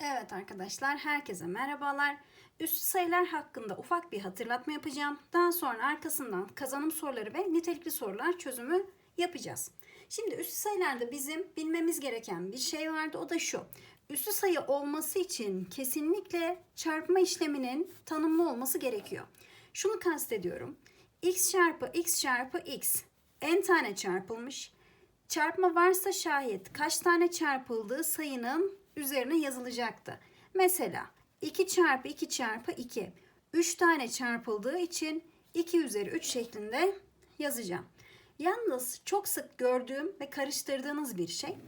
Evet arkadaşlar herkese merhabalar. Üstü sayılar hakkında ufak bir hatırlatma yapacağım. Daha sonra arkasından kazanım soruları ve nitelikli sorular çözümü yapacağız. Şimdi üstü sayılarda bizim bilmemiz gereken bir şey vardı. O da şu. Üstü sayı olması için kesinlikle çarpma işleminin tanımlı olması gerekiyor. Şunu kastediyorum. x çarpı x çarpı x n tane çarpılmış. Çarpma varsa şayet kaç tane çarpıldığı sayının üzerine yazılacaktı. Mesela 2 çarpı 2 çarpı 2. 3 tane çarpıldığı için 2 üzeri 3 şeklinde yazacağım. Yalnız çok sık gördüğüm ve karıştırdığınız bir şey.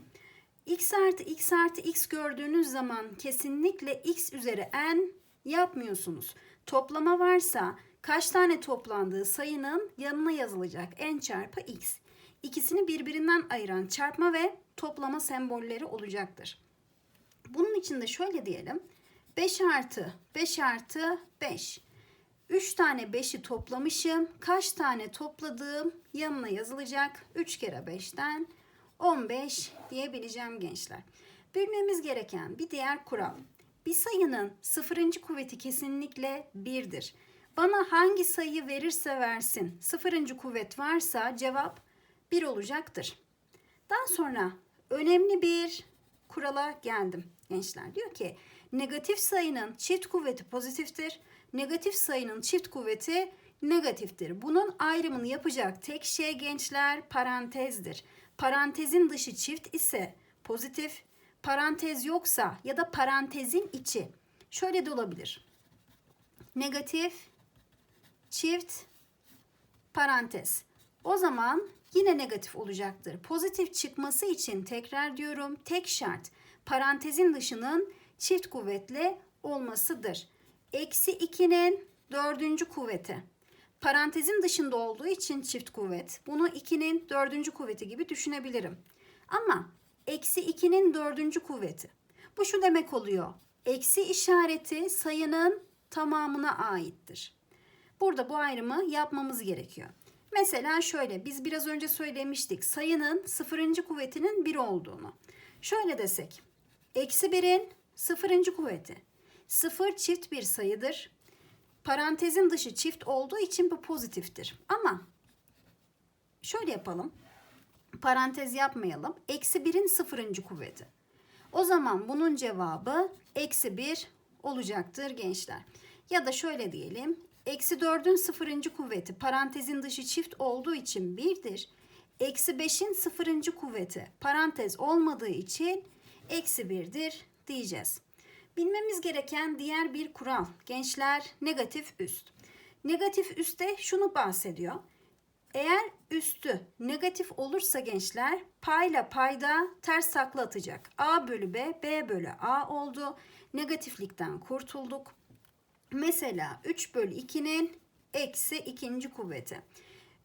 x artı x artı x gördüğünüz zaman kesinlikle x üzeri n yapmıyorsunuz. Toplama varsa kaç tane toplandığı sayının yanına yazılacak n çarpı x. İkisini birbirinden ayıran çarpma ve toplama sembolleri olacaktır. İçin de şöyle diyelim. 5 artı 5 artı 5. 3 tane 5'i toplamışım. Kaç tane topladığım yanına yazılacak. 3 kere 5'ten 15 diyebileceğim gençler. Bilmemiz gereken bir diğer kural. Bir sayının sıfırıncı kuvveti kesinlikle 1'dir. Bana hangi sayı verirse versin sıfırıncı kuvvet varsa cevap 1 olacaktır. Daha sonra önemli bir kurala geldim gençler. Diyor ki negatif sayının çift kuvveti pozitiftir. Negatif sayının çift kuvveti negatiftir. Bunun ayrımını yapacak tek şey gençler parantezdir. Parantezin dışı çift ise pozitif, parantez yoksa ya da parantezin içi şöyle de olabilir. Negatif, çift, parantez. O zaman yine negatif olacaktır. Pozitif çıkması için tekrar diyorum tek şart parantezin dışının çift kuvvetli olmasıdır. Eksi 2'nin dördüncü kuvveti. Parantezin dışında olduğu için çift kuvvet. Bunu 2'nin dördüncü kuvveti gibi düşünebilirim. Ama eksi 2'nin dördüncü kuvveti. Bu şu demek oluyor. Eksi işareti sayının tamamına aittir. Burada bu ayrımı yapmamız gerekiyor. Mesela şöyle biz biraz önce söylemiştik sayının sıfırıncı kuvvetinin 1 olduğunu. Şöyle desek eksi 1'in sıfırıncı kuvveti. Sıfır çift bir sayıdır. Parantezin dışı çift olduğu için bu pozitiftir. Ama şöyle yapalım. Parantez yapmayalım. Eksi 1'in sıfırıncı kuvveti. O zaman bunun cevabı eksi 1 olacaktır gençler. Ya da şöyle diyelim. Eksi 4'ün sıfırıncı kuvveti parantezin dışı çift olduğu için 1'dir. Eksi 5'in sıfırıncı kuvveti parantez olmadığı için eksi 1'dir diyeceğiz. Bilmemiz gereken diğer bir kural gençler negatif üst. Negatif üstte şunu bahsediyor. Eğer üstü negatif olursa gençler payla payda ters takla atacak. A bölü B, B bölü A oldu. Negatiflikten kurtulduk. Mesela 3 bölü 2'nin eksi ikinci kuvveti.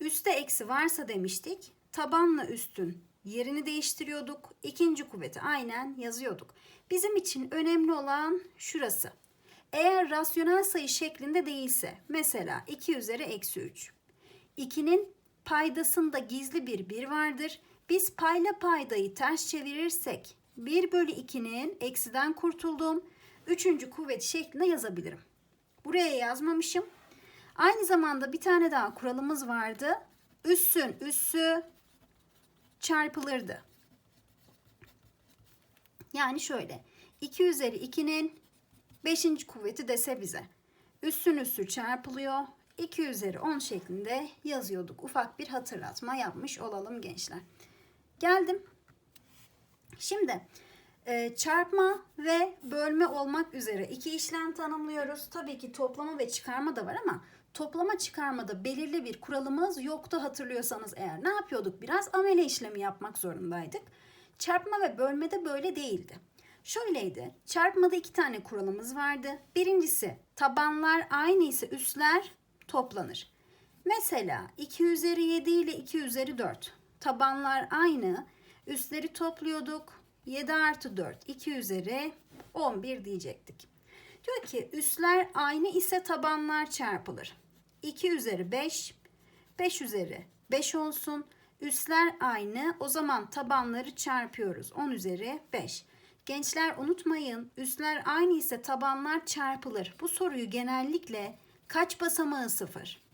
Üste eksi varsa demiştik. Tabanla üstün yerini değiştiriyorduk. İkinci kuvveti aynen yazıyorduk. Bizim için önemli olan şurası. Eğer rasyonel sayı şeklinde değilse mesela 2 üzeri eksi 3. 2'nin paydasında gizli bir 1 vardır. Biz payla paydayı ters çevirirsek 1 bölü 2'nin eksiden kurtulduğum 3. kuvvet şeklinde yazabilirim. Buraya yazmamışım. Aynı zamanda bir tane daha kuralımız vardı. Üssün üssü çarpılırdı. Yani şöyle 2 üzeri 2'nin 5. kuvveti dese bize. Üssün üssü çarpılıyor. 2 üzeri 10 şeklinde yazıyorduk. Ufak bir hatırlatma yapmış olalım gençler. Geldim. Şimdi e, çarpma ve bölme olmak üzere iki işlem tanımlıyoruz. Tabii ki toplama ve çıkarma da var ama toplama çıkarmada belirli bir kuralımız yoktu hatırlıyorsanız eğer. Ne yapıyorduk? Biraz amele işlemi yapmak zorundaydık. Çarpma ve bölmede böyle değildi. Şöyleydi. Çarpmada iki tane kuralımız vardı. Birincisi tabanlar aynı ise üstler toplanır. Mesela 2 üzeri 7 ile 2 üzeri 4. Tabanlar aynı. Üstleri topluyorduk. 7 artı 4 2 üzeri 11 diyecektik. Diyor ki üstler aynı ise tabanlar çarpılır. 2 üzeri 5 5 üzeri 5 olsun. Üstler aynı o zaman tabanları çarpıyoruz. 10 üzeri 5. Gençler unutmayın üstler aynı ise tabanlar çarpılır. Bu soruyu genellikle kaç basamağı sıfır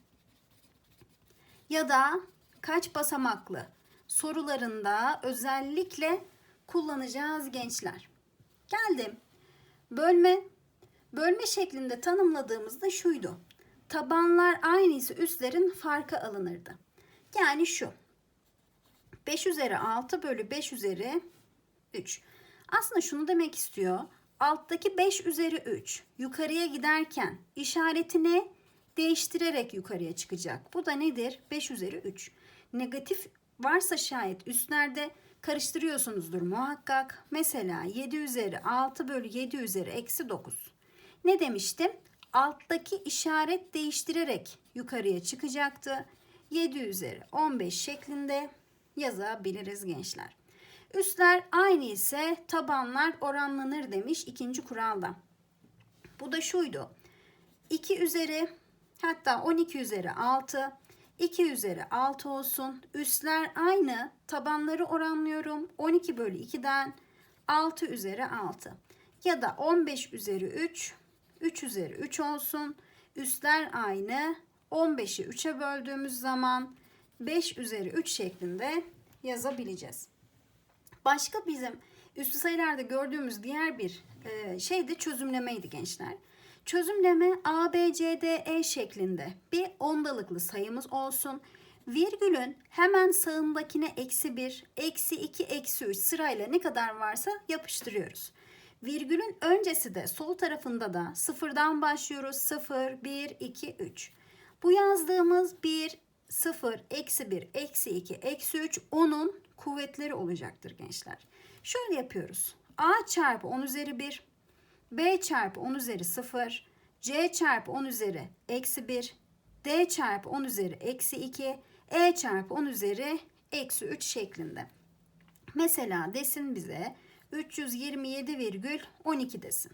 ya da kaç basamaklı sorularında özellikle kullanacağız gençler. Geldim. Bölme. Bölme şeklinde tanımladığımızda şuydu. Tabanlar aynı ise üstlerin farkı alınırdı. Yani şu. 5 üzeri 6 bölü 5 üzeri 3. Aslında şunu demek istiyor. Alttaki 5 üzeri 3 yukarıya giderken işaretini değiştirerek yukarıya çıkacak. Bu da nedir? 5 üzeri 3. Negatif varsa şayet üstlerde karıştırıyorsunuzdur muhakkak. Mesela 7 üzeri 6 bölü 7 üzeri eksi 9. Ne demiştim? Alttaki işaret değiştirerek yukarıya çıkacaktı. 7 üzeri 15 şeklinde yazabiliriz gençler. Üstler aynı ise tabanlar oranlanır demiş ikinci kuralda. Bu da şuydu. 2 üzeri hatta 12 üzeri 6 2 üzeri 6 olsun. Üstler aynı. Tabanları oranlıyorum. 12 bölü 2'den 6 üzeri 6. Ya da 15 üzeri 3. 3 üzeri 3 olsun. Üstler aynı. 15'i 3'e böldüğümüz zaman 5 üzeri 3 şeklinde yazabileceğiz. Başka bizim üstü sayılarda gördüğümüz diğer bir e, şey de çözümlemeydi gençler. Çözümleme A, B, C, D, E şeklinde bir ondalıklı sayımız olsun. Virgülün hemen sağındakine eksi 1, eksi 2, eksi 3 sırayla ne kadar varsa yapıştırıyoruz. Virgülün öncesi de sol tarafında da sıfırdan başlıyoruz. 0, 1, 2, 3. Bu yazdığımız 1, 0, eksi 1, eksi 2, eksi 3 onun kuvvetleri olacaktır gençler. Şöyle yapıyoruz. A çarpı 10 üzeri 1, B çarpı 10 üzeri 0, C çarpı 10 üzeri eksi 1, D çarpı 10 üzeri eksi 2, E çarpı 10 üzeri eksi 3 şeklinde. Mesela desin bize 327,12 desin.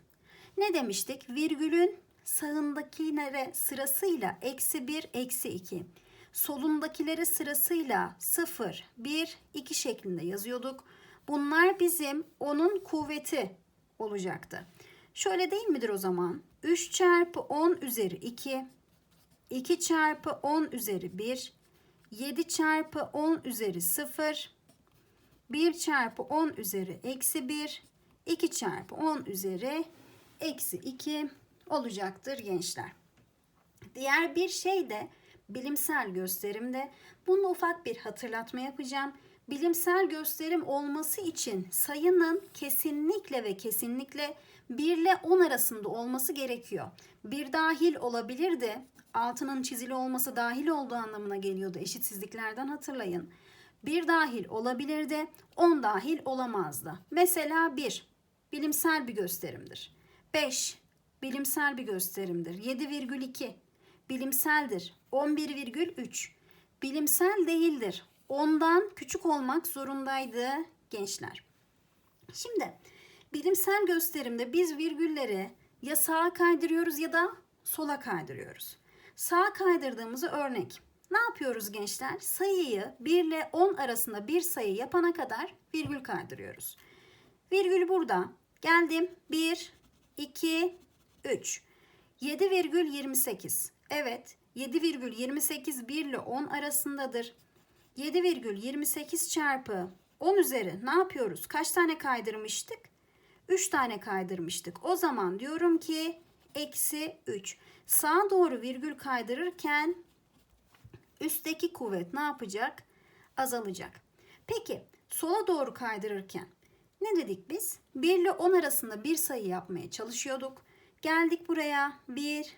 Ne demiştik? Virgülün sağındakilere sırasıyla eksi 1, eksi 2. Solundakilere sırasıyla 0, 1, 2 şeklinde yazıyorduk. Bunlar bizim onun kuvveti olacaktı. Şöyle değil midir o zaman? 3 çarpı 10 üzeri 2, 2 çarpı 10 üzeri 1, 7 çarpı 10 üzeri 0, 1 çarpı 10 üzeri eksi 1, 2 çarpı 10 üzeri eksi 2 olacaktır gençler. Diğer bir şey de bilimsel gösterimde bunu ufak bir hatırlatma yapacağım. Bilimsel gösterim olması için sayının kesinlikle ve kesinlikle 1 ile 10 arasında olması gerekiyor. Bir dahil olabilirdi. Altının çizili olması dahil olduğu anlamına geliyordu eşitsizliklerden hatırlayın. Bir dahil olabilirdi, 10 dahil olamazdı. Mesela 1 bilimsel bir gösterimdir. 5 bilimsel bir gösterimdir. 7,2 bilimseldir. 11,3 bilimsel değildir. Ondan küçük olmak zorundaydı gençler. Şimdi bilimsel gösterimde biz virgülleri ya sağa kaydırıyoruz ya da sola kaydırıyoruz. Sağa kaydırdığımızı örnek. Ne yapıyoruz gençler? Sayıyı 1 ile 10 arasında bir sayı yapana kadar virgül kaydırıyoruz. Virgül burada. Geldim. 1, 2, 3. 7,28. Evet 7,28 1 ile 10 arasındadır. 7,28 çarpı 10 üzeri ne yapıyoruz? Kaç tane kaydırmıştık? 3 tane kaydırmıştık. O zaman diyorum ki eksi 3. Sağa doğru virgül kaydırırken üstteki kuvvet ne yapacak? Azalacak. Peki sola doğru kaydırırken ne dedik biz? 1 ile 10 arasında bir sayı yapmaya çalışıyorduk. Geldik buraya 1,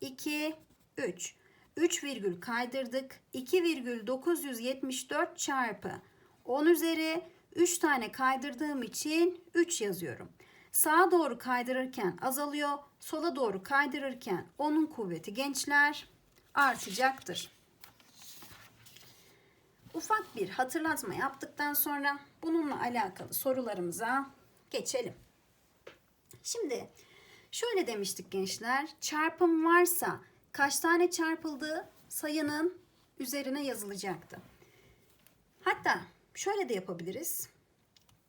2, 3. 3 virgül kaydırdık. 2,974 çarpı 10 üzeri 3 tane kaydırdığım için 3 yazıyorum. Sağa doğru kaydırırken azalıyor. Sola doğru kaydırırken onun kuvveti gençler artacaktır. Ufak bir hatırlatma yaptıktan sonra bununla alakalı sorularımıza geçelim. Şimdi şöyle demiştik gençler. Çarpım varsa kaç tane çarpıldığı sayının üzerine yazılacaktı. Hatta şöyle de yapabiliriz.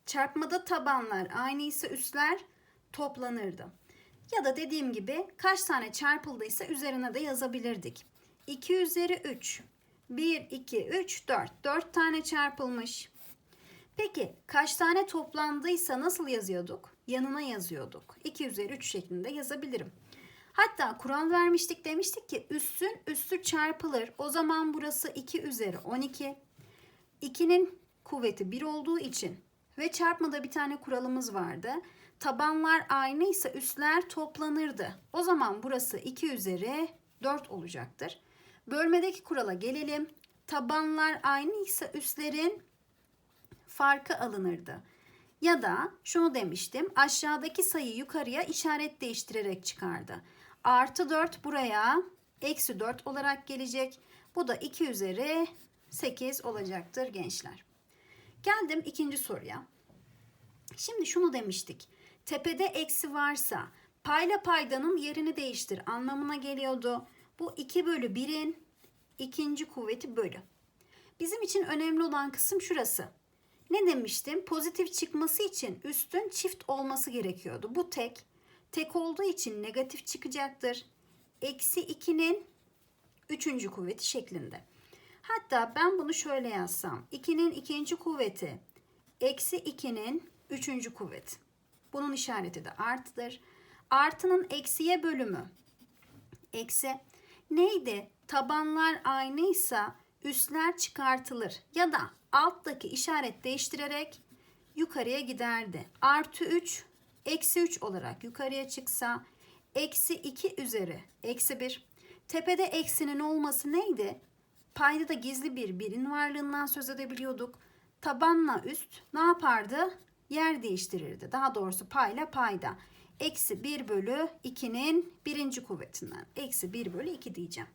Çarpmada tabanlar aynıysa üstler toplanırdı. Ya da dediğim gibi kaç tane çarpıldıysa üzerine de yazabilirdik. 2 üzeri 3. 1, 2, 3, 4. 4 tane çarpılmış. Peki kaç tane toplandıysa nasıl yazıyorduk? Yanına yazıyorduk. 2 üzeri 3 şeklinde yazabilirim. Hatta kural vermiştik demiştik ki üssün üstü çarpılır. O zaman burası 2 üzeri 12. 2'nin kuvveti 1 olduğu için ve çarpmada bir tane kuralımız vardı. Tabanlar aynıysa üstler toplanırdı. O zaman burası 2 üzeri 4 olacaktır. Bölmedeki kurala gelelim. Tabanlar aynıysa üstlerin farkı alınırdı. Ya da şunu demiştim aşağıdaki sayı yukarıya işaret değiştirerek çıkardı. Artı 4 buraya eksi 4 olarak gelecek. Bu da 2 üzeri 8 olacaktır gençler. Geldim ikinci soruya. Şimdi şunu demiştik. Tepede eksi varsa payla paydanın yerini değiştir anlamına geliyordu. Bu 2 bölü 1'in ikinci kuvveti bölü. Bizim için önemli olan kısım şurası. Ne demiştim? Pozitif çıkması için üstün çift olması gerekiyordu. Bu tek. Tek olduğu için negatif çıkacaktır. Eksi 2'nin üçüncü kuvveti şeklinde. Hatta ben bunu şöyle yazsam. 2'nin ikinci kuvveti eksi 2'nin üçüncü kuvveti. Bunun işareti de artıdır. Artının eksiye bölümü eksi neydi? Tabanlar aynıysa üstler çıkartılır ya da alttaki işaret değiştirerek yukarıya giderdi. Artı 3 eksi 3 olarak yukarıya çıksa eksi 2 üzeri eksi 1. Tepede eksinin olması neydi? Payda da gizli bir birin varlığından söz edebiliyorduk. Tabanla üst ne yapardı? Yer değiştirirdi. Daha doğrusu payla payda. Eksi 1 bölü 2'nin birinci kuvvetinden. Eksi 1 bölü 2 diyeceğim.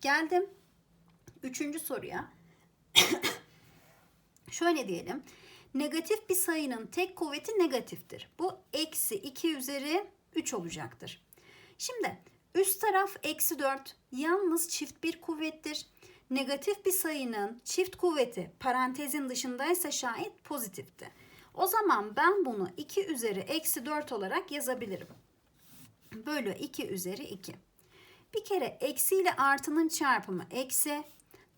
Geldim. Üçüncü soruya. Şöyle diyelim. Negatif bir sayının tek kuvveti negatiftir. Bu eksi 2 üzeri 3 olacaktır. Şimdi üst taraf eksi 4 yalnız çift bir kuvvettir. Negatif bir sayının çift kuvveti parantezin dışındaysa şayet pozitifti. O zaman ben bunu 2 üzeri eksi 4 olarak yazabilirim. Bölü 2 üzeri 2. Bir kere eksi ile artının çarpımı eksi.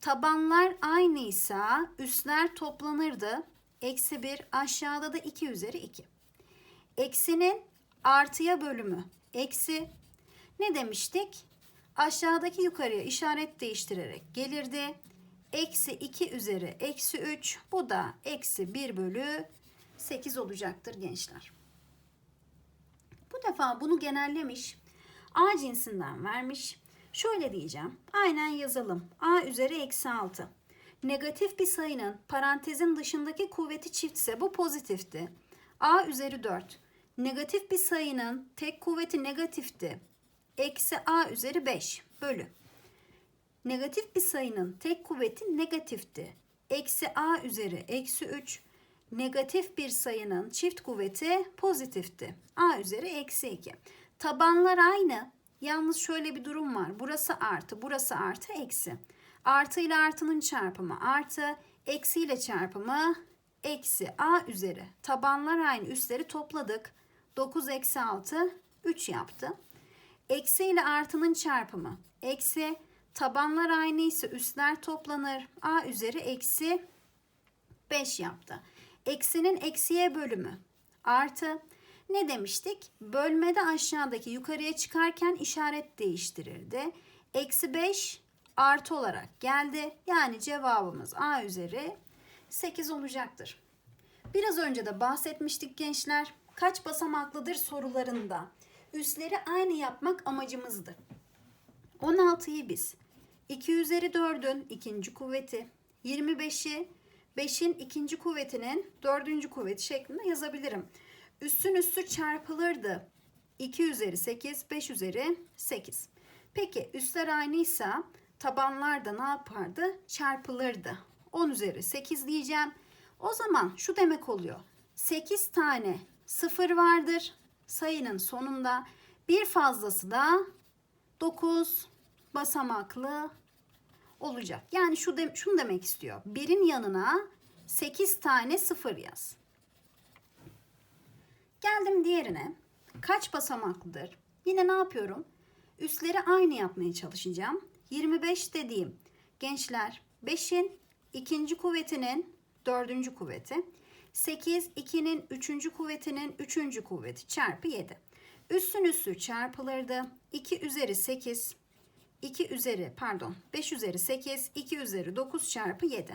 Tabanlar aynıysa üstler toplanırdı. Eksi 1 aşağıda da 2 üzeri 2. Eksinin artıya bölümü eksi. Ne demiştik? Aşağıdaki yukarıya işaret değiştirerek gelirdi. Eksi 2 üzeri eksi 3. Bu da eksi 1 bölü 8 olacaktır gençler. Bu defa bunu genellemiş. A cinsinden vermiş. Şöyle diyeceğim. Aynen yazalım. A üzeri eksi 6. Negatif bir sayının parantezin dışındaki kuvveti çiftse bu pozitifti. A üzeri 4. Negatif bir sayının tek kuvveti negatifti. Eksi A üzeri 5 bölü. Negatif bir sayının tek kuvveti negatifti. Eksi A üzeri eksi 3. Negatif bir sayının çift kuvveti pozitifti. A üzeri eksi 2. Tabanlar aynı. Yalnız şöyle bir durum var. Burası artı, burası artı, eksi. Artı ile artının çarpımı artı, eksi ile çarpımı eksi. A üzeri. Tabanlar aynı. Üstleri topladık. 9 eksi 6, 3 yaptı. Eksi ile artının çarpımı eksi. Tabanlar aynı ise üstler toplanır. A üzeri eksi 5 yaptı. Eksinin eksiye bölümü artı. Ne demiştik? Bölmede aşağıdaki yukarıya çıkarken işaret değiştirirdi. Eksi 5 artı olarak geldi. Yani cevabımız A üzeri 8 olacaktır. Biraz önce de bahsetmiştik gençler. Kaç basamaklıdır sorularında. Üstleri aynı yapmak amacımızdı. 16'yı biz 2 üzeri 4'ün ikinci kuvveti, 25'i 5'in ikinci kuvvetinin dördüncü kuvveti şeklinde yazabilirim. Üstün üstü çarpılırdı. 2 üzeri 8, 5 üzeri 8. Peki üstler aynıysa tabanlar da ne yapardı? Çarpılırdı. 10 üzeri 8 diyeceğim. O zaman şu demek oluyor. 8 tane sıfır vardır sayının sonunda. Bir fazlası da 9 basamaklı olacak. Yani şu de, şunu demek istiyor. Birin yanına 8 tane 0 yaz. Geldim diğerine. Kaç basamaklıdır? Yine ne yapıyorum? Üstleri aynı yapmaya çalışacağım. 25 dediğim gençler 5'in ikinci kuvvetinin dördüncü kuvveti. 8 2'nin üçüncü kuvvetinin üçüncü kuvveti çarpı 7. Üstün üstü çarpılırdı. 2 üzeri 8 2 üzeri pardon 5 üzeri 8 2 üzeri 9 çarpı 7.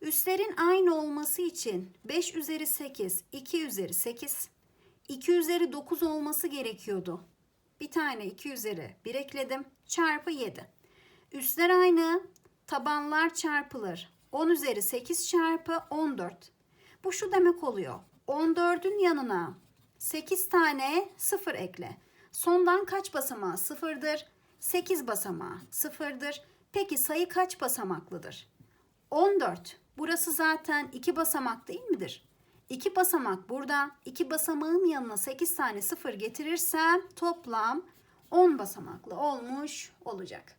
Üstlerin aynı olması için 5 üzeri 8 2 üzeri 8 2 üzeri 9 olması gerekiyordu. Bir tane 2 üzeri 1 ekledim. Çarpı 7. Üstler aynı. Tabanlar çarpılır. 10 üzeri 8 çarpı 14. Bu şu demek oluyor. 14'ün yanına 8 tane 0 ekle. Sondan kaç basamağı sıfırdır? 8 basamağı sıfırdır. Peki sayı kaç basamaklıdır? 14. Burası zaten 2 basamak değil midir? 2 basamak burada. 2 basamağın yanına 8 tane 0 getirirsem toplam 10 basamaklı olmuş olacak.